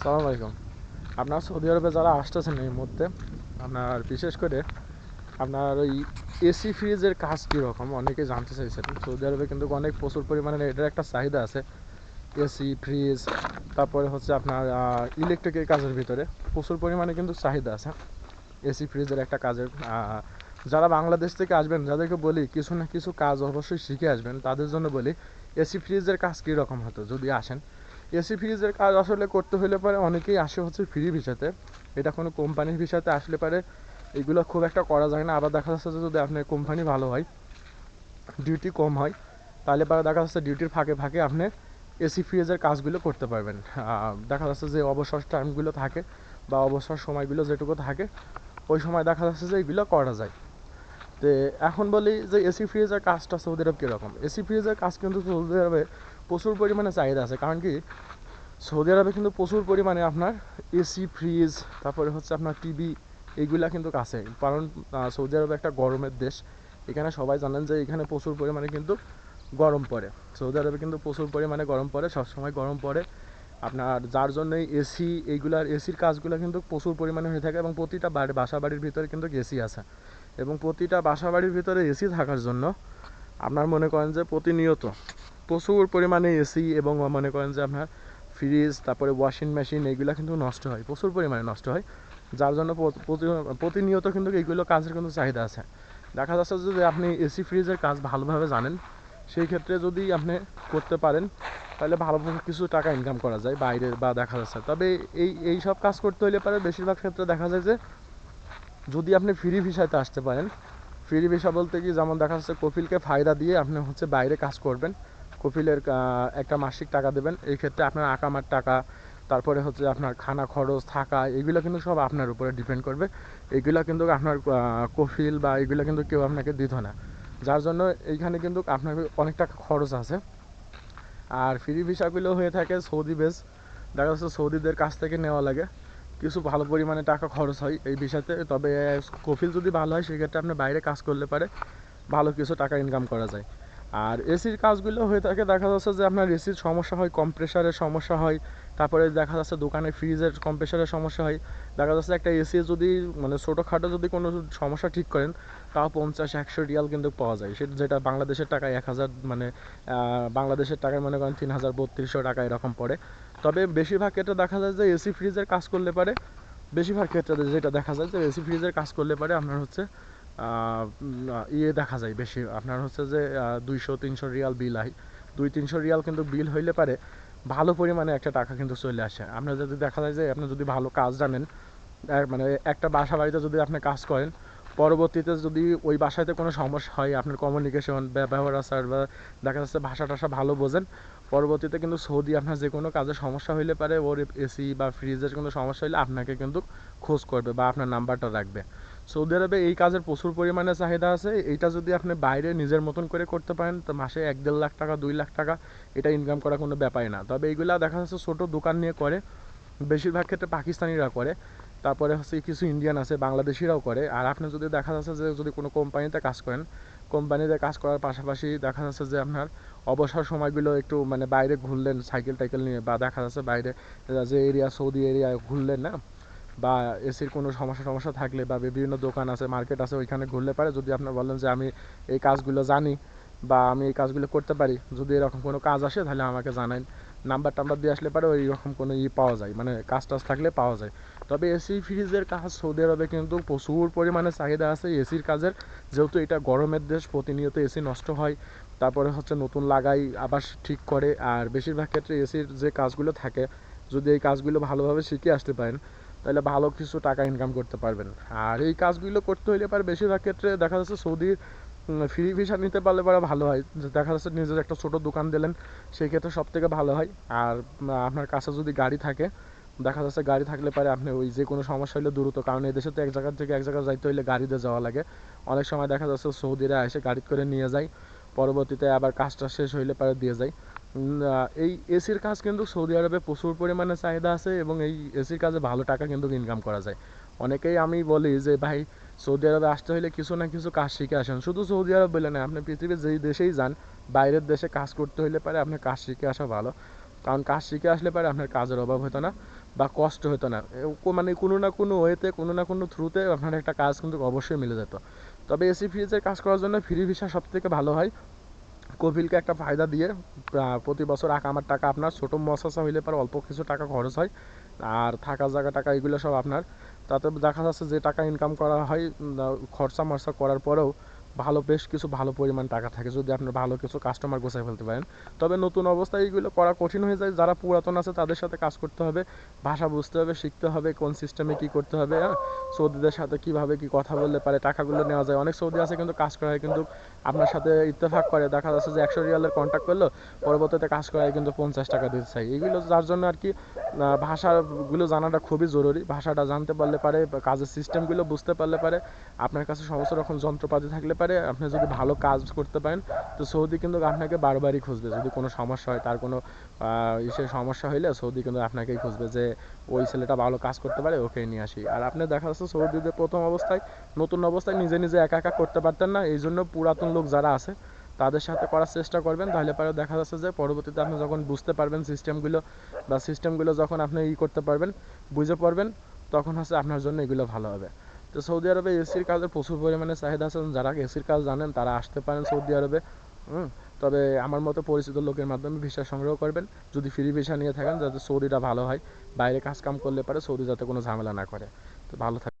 সালাম আলাইকুম। আপনার সৌদি আরবে যারা আসতেছেন এই মুহূর্তে, আপনার বিশেষ করে আপনার ওই এসি ফ্রিজের কাজ কীরকম? অনেকে জানতে চাইছেন। সৌদি আরবে কিন্তু অনেক প্রচুর পরিমাণে এটার একটা চাহিদা আছে। এসি, ফ্রিজ, তারপরে হচ্ছে আপনার ইলেকট্রিকের কাজের ভিতরে প্রচুর পরিমাণে কিন্তু চাহিদা আছে। এসি ফ্রিজের একটা কাজের যারা বাংলাদেশ থেকে আসবেন, যাদেরকে বলি, কিছু না কিছু কাজ অবশ্যই শিখে আসবেন, তাদের জন্য বলি, এসি ফ্রিজের কাজ কীরকম হতো যদি আসেন? এসি ফ্রিজের কাজ আসলে করতে হলে পরে অনেকেই আসে হচ্ছে ফ্রি ভিসাতে। এটা কোনো কোম্পানির ভিসাতে আসলে পারে এগুলো খুব একটা করা যায় না। আবার দেখা যাচ্ছে যে যদি আপনার কোম্পানি ভালো হয় ডিউটি কম হয়, তাহলে পরে দেখা যাচ্ছে ডিউটির ফাঁকে ফাঁকে আপনি এসি ফ্রিজের কাজগুলো করতে পারবেন। দেখা যাচ্ছে যে অবসর টাইমগুলো থাকে বা অবসর সময়গুলো যেটুকু থাকে, ওই সময় দেখা যাচ্ছে যে এগুলো করা যায়। তো এখন বলি যে এসি ফ্রিজের কাজটা সৌদি আরব কীরকম? এসি ফ্রিজের কাজ কিন্তু সৌদি আরবে প্রচুর পরিমাণে চাহিদা আছে। কারণ কি? সৌদি আরবে কিন্তু প্রচুর পরিমাণে আপনার এসি, ফ্রিজ, তারপরে হচ্ছে আপনার টিভি এইগুলা কিন্তু আছে। কারণ সৌদি আরব একটা গরমের দেশ। এখানে সবাই জানেন যে এখানে প্রচুর পরিমাণে কিন্তু গরম পড়ে। সৌদি আরবে কিন্তু প্রচুর পরিমাণে গরম পড়ে, সবসময় গরম পড়ে। আপনার যার জন্য এসি এইগুলার এসির কাজগুলো কিন্তু প্রচুর পরিমাণে হয়ে থাকে এবং প্রতিটা বাড়ি বাসা বাড়ির ভিতরে কিন্তু এসি আছে। এবং প্রতিটা বাসা বাড়ির ভিতরে এসি থাকার জন্য আপনার মনে করেন যে প্রতিনিয়ত প্রচুর পরিমাণে এসি এবং মনে করেন যে আপনার ফ্রিজ তারপরে ওয়াশিং মেশিন এইগুলো কিন্তু নষ্ট হয়, প্রচুর পরিমাণে নষ্ট হয়। যার জন্য প্রতি- প্রতি- প্রতিনিয়ত কিন্তু এইগুলো কাজের কিন্তু চাহিদা আছে। দেখা যাচ্ছে যদি আপনি এসি ফ্রিজের কাজ ভালোভাবে জানেন, সেই ক্ষেত্রে যদি আপনি করতে পারেন, তাহলে ভালো কিছু টাকা ইনকাম করা যায় বাইরে বা দেখা যাচ্ছে। তবে এই এই সব কাজ করতে হলে পারে বেশিরভাগ ক্ষেত্রে দেখা যায় যে যদি আপনি ফ্রি ভিসাতে আসতে পারেন ফ্রি ভিসা বলতে কি? যেমন দেখা যাচ্ছে কপিলকে ফায়দা দিয়ে আপনি হচ্ছে বাইরে কাজ করবেন। কপিলের একটা মাসিক টাকা দেবেন। এই ক্ষেত্রে আপনার আকামার টাকা, তারপরে হচ্ছে আপনার খানা খরচ, থাকা, এগুলো কিন্তু সব আপনার উপরে ডিপেন্ড করবে। এগুলো কিন্তু আপনার কফিল বা এগুলো কিন্তু কেউ আপনাকে দিত না। যার জন্য এইখানে কিন্তু আপনার অনেক টাকা খরচ আছে। আর ফ্রি ভিসাগুলো হয়ে থাকে সৌদি বেস দেখা যাচ্ছে সৌদিদের কাছ থেকে নেওয়া লাগে। কিছু ভালো পরিমাণে টাকা খরচ হয় এই বিষয়তে তবে কফিল যদি ভালো হয়, সেক্ষেত্রে আপনি বাইরে কাজ করলে পারে ভালো কিছু টাকা ইনকাম করা যায়। আর এসির কাজগুলো হয়ে থাকে, দেখা যাচ্ছে যে আপনার এসির সমস্যা হয় কম্প্রেসারের সমস্যা হয়, তারপরে দেখা যাচ্ছে দোকানে ফ্রিজের কম্প্রেসারের সমস্যা হয়। দেখা যাচ্ছে একটা এসি যদি মানে ছোটোখাটো যদি কোনো সমস্যা ঠিক করেন, তাও পঞ্চাশ, একশো রিয়াল কিন্তু পাওয়া যায়। সেটা যেটা বাংলাদেশের টাকায় এক হাজার মানে বাংলাদেশের টাকায় মনে করেন তিন হাজার বত্রিশশো টাকা এরকম পড়ে। তবে বেশিরভাগ ক্ষেত্রে দেখা যায় যে এসি ফ্রিজের কাজ করলে পারে। বেশিরভাগ ক্ষেত্রে যেটা দেখা যায় যে এসি ফ্রিজের কাজ করলে পারে, আপনার হচ্ছে ইয়ে দেখা যায় বেশি। আপনার হচ্ছে যে দুইশো, তিনশো রিয়াল বিল হয় দুই, তিনশো রিয়াল কিন্তু বিল হইলে পারে, ভালো পরিমাণে একটা টাকা কিন্তু চলে আসে। আপনার যদি দেখা যায় যে, আপনি যদি ভালো কাজ জানেন মানে একটা বাসা বাড়িতে যদি আপনি কাজ করেন, পরবর্তীতে যদি ওই বাসাতে কোনো সমস্যা হয়, আপনার কমিউনিকেশন ব্যবহার আচার বা দেখা যাচ্ছে ভাষা টাষা ভালো বোঝেন, পরবর্তীতে কিন্তু সৌদি আপনার যে কোনো কাজে সমস্যা হইলে পারে, ওর এসি বা ফ্রিজের কোনো সমস্যা হলে আপনাকে কিন্তু খোঁজ করবে বা আপনার নাম্বারটা রাখবে। সৌদি আরবে এই কাজের প্রচুর পরিমাণে চাহিদা আছে। এইটা যদি আপনি বাইরে নিজের মতন করে করতে পারেন, তো মাসে এক দেড় লাখ টাকা, দুই লাখ টাকা এটা ইনকাম করা কোনো ব্যাপারই না। তবে এইগুলা দেখা যাচ্ছে ছোটো দোকান নিয়ে করে, বেশিরভাগ ক্ষেত্রে পাকিস্তানিরা করে, তারপরে হচ্ছে কিছু ইন্ডিয়ান আছে, বাংলাদেশিরাও করে। আর আপনি যদি দেখা যাচ্ছে যে যদি কোনো কোম্পানিতে কাজ করেন কোম্পানিতে কাজ করার পাশাপাশি দেখা যাচ্ছে যে আপনার অবসর সময়গুলো একটু মানে বাইরে ঘুরলেন সাইকেল টাইকেল নিয়ে, বা দেখা যাচ্ছে বাইরে যে এরিয়া সৌদি এরিয়ায় ঘুরলেন, না? বা এসির কোনো সমস্যা সমস্যা থাকলে বা বিভিন্ন দোকান আছে, মার্কেট আছে, ওইখানে ঘুরলে পারে। যদি আপনি বলেন যে আমি এই কাজগুলো জানি বা আমি এই কাজগুলো করতে পারি, যদি এরকম কোনো কাজ আসে তাহলে আমাকে জানান নাম্বার টাম্বার দিয়ে আসলে পারে ওই রকম কোনো ই পাওয়া যায় মানে কাজ টাজ থাকলে পাওয়া যায়। তবে এসি ফ্রিজের কাজ সৌদি আরবে কিন্তু প্রচুর পরিমাণে চাহিদা আছে এসির কাজের। যেহেতু এটা গরমের দেশ, প্রতিনিয়ত এসি নষ্ট হয়। তারপরে হচ্ছে নতুন লাগাই আবার ঠিক করে। আর বেশিরভাগ ক্ষেত্রে এসির যে কাজগুলো থাকে, যদি এই কাজগুলো ভালোভাবে শিখে আসতে পারেন তাহলে ভালো কিছু টাকা ইনকাম করতে পারবেন। আর এই কাজগুলো করতে হইলে পারে বেশিরভাগ ক্ষেত্রে দেখা যাচ্ছে সৌদির ফ্রি ভিসা নিতে পারলে পরে ভালো হয়। দেখা যাচ্ছে নিজের একটা ছোট দোকান দিলেন, সেই ক্ষেত্রে সব থেকে ভালো হয়। আর আপনার কাছে যদি গাড়ি থাকে, দেখা যাচ্ছে গাড়ি থাকলে পারে আপনি ওই যে কোনো সমস্যা হলে দ্রুত, কারণ এই দেশে তো এক জায়গা থেকে এক জায়গায় যাইতে হলে গাড়িতে যাওয়া লাগে। অনেক সময় দেখা যাচ্ছে সৌদিরা এসে গাড়ি করে নিয়ে যায়, পরবর্তীতে আবার কাজটা শেষ হইলে পরে দিয়ে যায়। এই এসির কাজ কিন্তু সৌদি আরবে প্রচুর পরিমাণে চাহিদা আছে এবং এই এসির কাজে ভালো টাকা কিন্তু ইনকাম করা যায়। অনেকেই আমি বলি যে, ভাই, সৌদি আরবে আসতে হলে কিছু না কিছু কাজ শিখে আসেন। শুধু সৌদি আরব বলে না, আপনি পৃথিবীর যেই দেশেই যান, বাইরের দেশে কাজ করতে হলে পারে আপনার কাজ শিখে আসা ভালো। কারণ কাজ শিখে আসলে পারে আপনার কাজের অভাব হতো না বা কষ্ট হতো না। মানে কোনো না কোনো ওয়েতে, কোনো না কোনো থ্রুতে আপনার একটা কাজ কিন্তু অবশ্যই মিলে যেত। তবে এসি ফ্রিজের কাজ করার জন্য ফ্রি ভিসা সব থেকে ভালো হয়। কপিলকে একটা ফায়দা দিয়ে প্রতি বছর আঁকা আমার টাকা আপনার, ছোটো মশাসা হইলে পরে অল্প কিছু টাকা খরচ হয়। আর থাকা জায়গা টাকা এগুলো সব আপনার। তাতে দেখা যাচ্ছে যে টাকা ইনকাম করা হয় খরচা মরচা করার পরেও ভালো বেশ কিছু ভালো পরিমাণ টাকা থাকে। যদি আপনার ভালো কিছু কাস্টমার গোছায় ফেলতে পারেন। তবে নতুন অবস্থায় এইগুলো করা কঠিন হয়ে যায়। যারা পুরাতন আছে, তাদের সাথে কাজ করতে হবে। ভাষা বুঝতে হবে, শিখতে হবে, কোন সিস্টেমে কি করতে হবে হ্যাঁ? সৌদিদের সাথে কীভাবে কি কথা বললে পারে, টাকাগুলো নেওয়া যায়। অনেক সৌদি আছে কিন্তু কাজ করায় কিন্তু আপনার সাথে ইত্তেফাক করে। দেখা যাচ্ছে যে একশো রিয়ালের কন্ট্যাক্ট করল, পরবর্তীতে কাজ করায় কিন্তু পঞ্চাশ টাকা দিতে চাই এগুলো যার জন্য আর কি ভাষাগুলো জানাটা খুবই জরুরি। ভাষাটা জানতে পারলে পারে, কাজের সিস্টেমগুলো বুঝতে পারলে পারে। আপনার কাছে সমস্ত রকম যন্ত্রপাতি থাকলে পারে। আপনি যদি ভালো কাজ করতে পারেন, তো সৌদি কিন্তু আপনাকে বারবারই খুঁজবে। যদি কোনো সমস্যা হয়, তার কোনো ইসে সমস্যা হইলে সৌদি কিন্তু আপনাকেই খুঁজবে যে ওই ছেলেটা ভালো কাজ করতে পারে ওকে নিয়ে আসি। আর আপনি দেখা যাচ্ছে সৌদিতে প্রথম অবস্থায়, নতুন অবস্থায় নিজে নিজে একা একা করতে পারতেন না। এই জন্য পুরাতন লোক যারা আছে, তাদের সাথে করার চেষ্টা করবেন। তাহলে পরে দেখা যাচ্ছে যে পরবর্তীতে আপনি যখন বুঝতে পারবেন সিস্টেমগুলো, বা সিস্টেমগুলো যখন আপনি ই করতে পারবেন, বুঝে পারবেন তখন হচ্ছে আপনার জন্য এগুলো ভালো হবে। তো সৌদি আরবে এসির কাজের প্রচুর পরিমাণে চাহিদা আছে। যারা এসির কাজ জানেন, তারা আসতে পারেন সৌদি আরবে। হুম? তবে আমার মতো পরিচিত লোকের মাধ্যমে ভিসা সংগ্রহ করবেন। যদি ফ্রি ভিসা নিয়ে থাকেন, যাতে সৌদিটা ভালো হয়। বাইরে কাজ কাম করলে পারে সৌদি যাতে কোনো ঝামেলা না করে। তো ভালো থাক